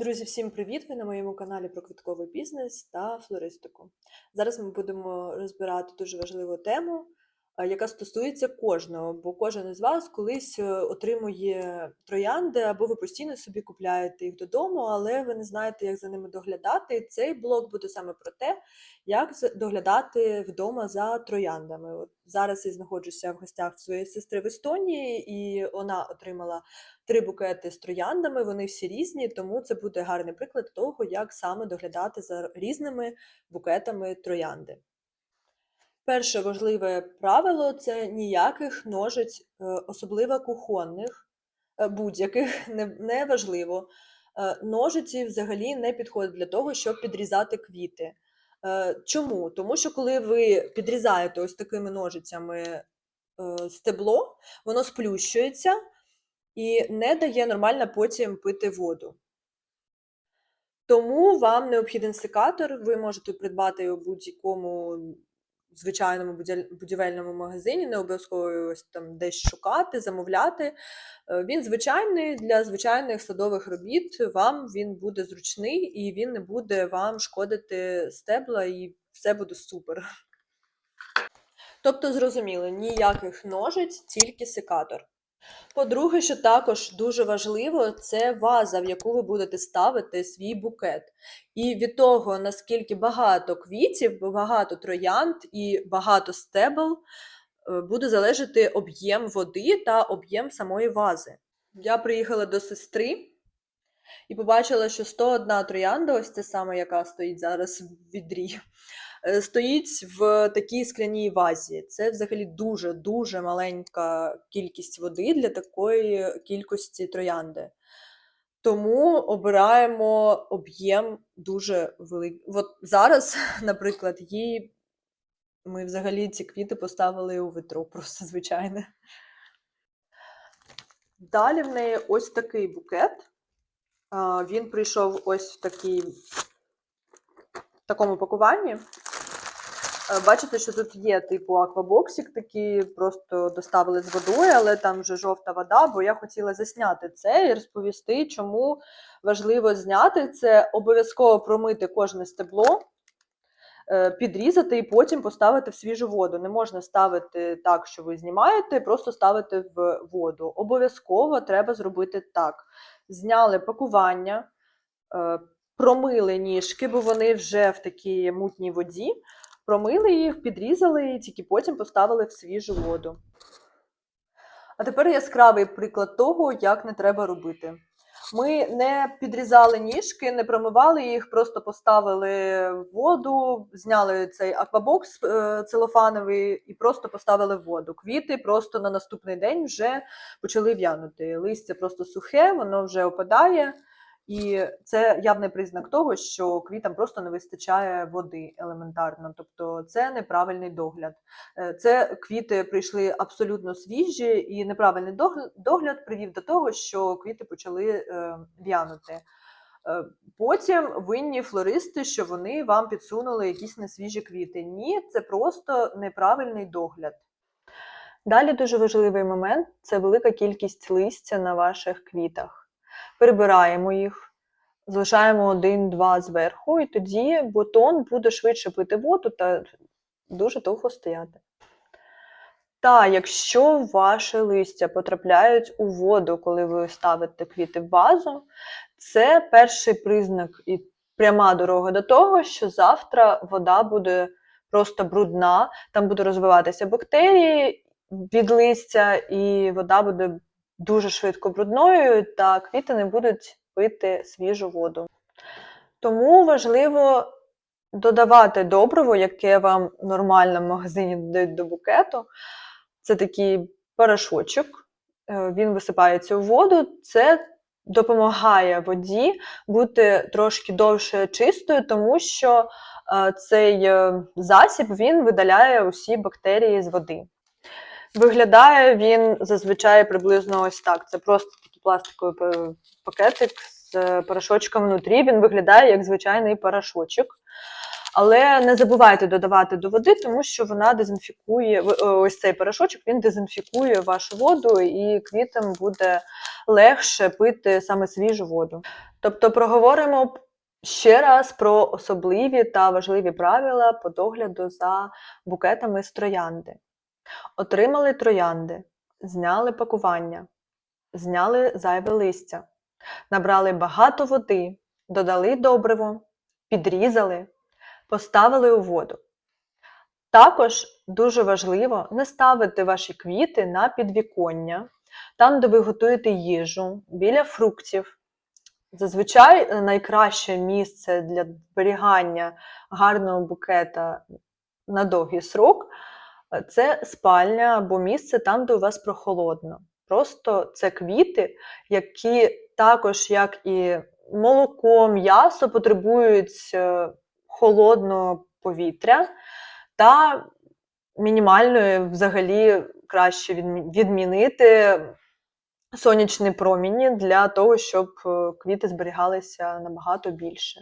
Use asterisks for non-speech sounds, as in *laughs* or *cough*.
Друзі, всім привіт! Ви на моєму каналі про квітковий бізнес та флористику. Зараз ми будемо розбирати дуже важливу тему, яка стосується кожного, бо кожен із вас колись е, отримує троянди, або ви постійно собі купляєте їх додому, але ви не знаєте, як за ними доглядати. Цей блог буде саме про те, як доглядати вдома за трояндами. От зараз я знаходжуся в гостях своєї сестри в Естонії, і вона отримала три букети з трояндами, вони всі різні, тому це буде гарний приклад того, як саме доглядати за різними букетами троянди. Перше важливе правило це ніяких ножиць, е, особливо кухонних, е, будь-яких, *laughs* не, не. Е, Ножиці взагалі не підходять для того, щоб підрізати квіти. Чому? Тому що коли ви підрізаєте ось такими ножицями стебло, воно сплющується і не дає нормально потім пити воду. Тому вам необхіден секатор, ви можете придбати його в звичайному будівельному магазині, не обов'язково там десь шукати, замовляти. Е, Він звичайний для звичайних садових робіт. Вам він буде зручний і він не буде вам шкодити стебла, і все буде супер. Тобто, зрозуміло, ніяких ножиць, тільки секатор. По-друге, що також дуже важливо, це ваза, в яку ви будете ставити свій букет. І від того, наскільки багато квітів, багато троянд і багато стебел, е, буде залежати об'єм води та об'єм самої вази. Я приїхала до сестри і побачила, що 101 троянда, ось це саме, яка стоїть зараз в відрі, е, стоїть в такій скляній вазі. Це взагалі дуже-дуже маленька кількість води для такої кількості троянди. Тому обираємо об'єм дуже великий. От зараз, *laughs* наприклад, їй ми взагалі ці квіти поставили у витро, просто звичайне. Далі в неї ось такий букет. Він прийшов ось в такій, в такому пакуванні. Е, Бачите, що тут є типу аквабоксик, такий просто доставили з водою, але там вже жовта вода, бо я хотіла засняти це і розповісти, чому важливо зняти це, обов'язково промити кожне стебло, е, підрізати і потім поставити в свіжу воду. Не можна ставити так, що ви знімаєте, просто ставити в воду. Обов'язково треба зробити так. Зняли пакування, е, промили ніжки, бо вони вже в такій мутній воді. Промили їх, підрізали і тільки потім поставили в свіжу воду. А тепер яскравий приклад того, як не треба робити. Ми не підрізали ніжки, не промивали їх, просто поставили воду, зняли цей аквабокс е, целофановий і просто поставили в воду. Квіти просто на наступний день вже почали в'янути. Листя просто сухе, воно вже опадає. І це явний признак того, що квітам просто не вистачає води елементарно. Тобто це неправильний догляд. Е, Це квіти прийшли абсолютно свіжі, і неправильний догляд привів до того, що квіти почали е, в'янути. Е, Потім винні флористи, що вони вам підсунули якісь несвіжі квіти. Ні, це просто неправильний догляд. Далі дуже важливий момент це велика кількість листя на ваших квітах. Перебираємо їх, залишаємо один-два зверху, і тоді бутон буде швидше пити воду та дуже довго стояти. Та якщо ваші листя потрапляють у воду, коли ви ставите квіти в вазу, це перший признак і пряма дорога до того, що завтра вода буде просто брудна, там буде розвиватися бактерії від листя, і вода буде дуже швидко брудною, та квіти не будуть пити свіжу воду. Тому важливо додавати добриво, яке вам нормально в магазині додають до букету. Це такий порошочок, е, він висипається у воду. Це допомагає воді бути трошки довше чистою, тому що е, цей е, засіб він видаляє усі бактерії з води. Виглядає він зазвичай приблизно ось так. Це просто такий пластиковий пакетик з порошочком внутрі. Він виглядає як звичайний порошочок. Але не забувайте додавати до води, тому що вона дезінфікує е, ось цей порошочок, він дезінфікує вашу воду, і квітам буде легше пити саме свіжу воду. Тобто проговоримо ще раз про особливі та важливі правила по догляду за букетами з троянди. Отримали троянди, зняли пакування, зняли зайве листя, набрали багато води, додали добриво, підрізали, поставили у воду. Також дуже важливо не ставити ваші квіти на підвіконня, там, де ви готуєте їжу, біля фруктів. Зазвичай е, найкраще місце для зберігання гарного букета на довгий срок це спальня або місце там, де у вас прохолодно. Просто це квіти, які також, як і молоко, м'ясо, потребують е, холодного повітря та мінімальної взагалі краще відмінити сонячні проміні для того, щоб е, квіти зберігалися набагато більше.